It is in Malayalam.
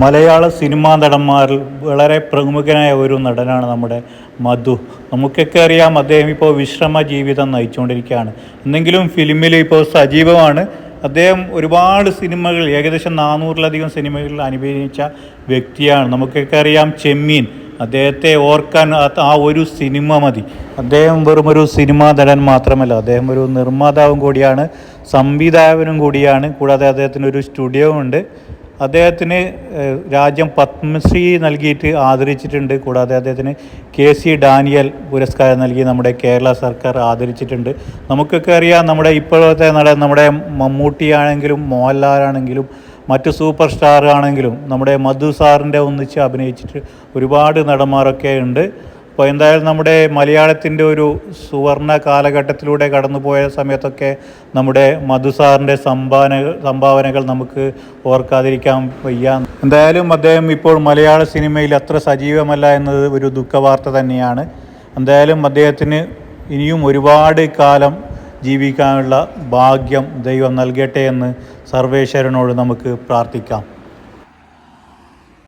മലയാള സിനിമാ നടന്മാരിൽ വളരെ പ്രമുഖനായ ഒരു നടനാണ് നമ്മുടെ മധു. നമുക്കൊക്കെ അറിയാം അദ്ദേഹം ഇപ്പോൾ വിശ്രമ ജീവിതം നയിച്ചുകൊണ്ടിരിക്കുകയാണ്. എന്തെങ്കിലും ഫിലിമിൽ ഇപ്പോൾ സജീവമാണ്. അദ്ദേഹം ഒരുപാട് സിനിമകൾ ഏകദേശം നാനൂറിലധികം സിനിമകളിൽ അനുഭവിച്ച വ്യക്തിയാണ്. നമുക്കൊക്കെ അറിയാം ചെമ്മീൻ. അദ്ദേഹത്തെ ഓർക്കാൻ ആ ഒരു സിനിമ മതി. അദ്ദേഹം വെറും ഒരു സിനിമാ നടൻ മാത്രമല്ല. അദ്ദേഹം ഒരു നിർമ്മാതാവും കൂടിയാണ് സംവിധായകനും കൂടിയാണ്. കൂടാതെ അദ്ദേഹത്തിന് ഒരു സ്റ്റുഡിയോ ഉണ്ട് അദ്ദേഹത്തിന് രാജ്യം പത്മശ്രീ നൽകിയിട്ട് ആദരിച്ചിട്ടുണ്ട്. കൂടാതെ അദ്ദേഹത്തിന് കെ സി ഡാനിയൽ പുരസ്കാരം നൽകി നമ്മുടെ കേരള സർക്കാർ ആദരിച്ചിട്ടുണ്ട്. നമുക്കൊക്കെ അറിയാം നമ്മുടെ ഇപ്പോഴത്തെ നടൻ നമ്മുടെ മമ്മൂട്ടിയാണെങ്കിലും മോഹൻലാലാണെങ്കിലും മറ്റ് സൂപ്പർ സ്റ്റാർ ആണെങ്കിലും നമ്മുടെ മധു സാറിന്റെ ഒന്നിച്ച് അഭിനയിച്ചിട്ട് ഒരുപാട് നടന്മാരൊക്കെ ഉണ്ട്. അപ്പോൾ എന്തായാലും നമ്മുടെ മലയാളത്തിന്റെ ഒരു സുവർണ കാലഘട്ടത്തിലൂടെ കടന്നുപോയ സമയത്തൊക്കെ നമ്മുടെ മധുസാറിന്റെ സംഭാവന സംഭാവനകൾ നമുക്ക് ഓർക്കാതിരിക്കാൻ വയ്യ. എന്തായാലും അദ്ദേഹം ഇപ്പോൾ മലയാള സിനിമയിൽ അത്ര സജീവമല്ല എന്നത് ഒരു ദുഃഖവാർത്ത തന്നെയാണ്. എന്തായാലും അദ്ദേഹത്തിന് ഇനിയും ഒരുപാട് കാലം ജീവിക്കാനുള്ള ഭാഗ്യം ദൈവം നൽകട്ടെ എന്ന് സർവേശ്വരനോട് നമുക്ക് പ്രാർത്ഥിക്കാം.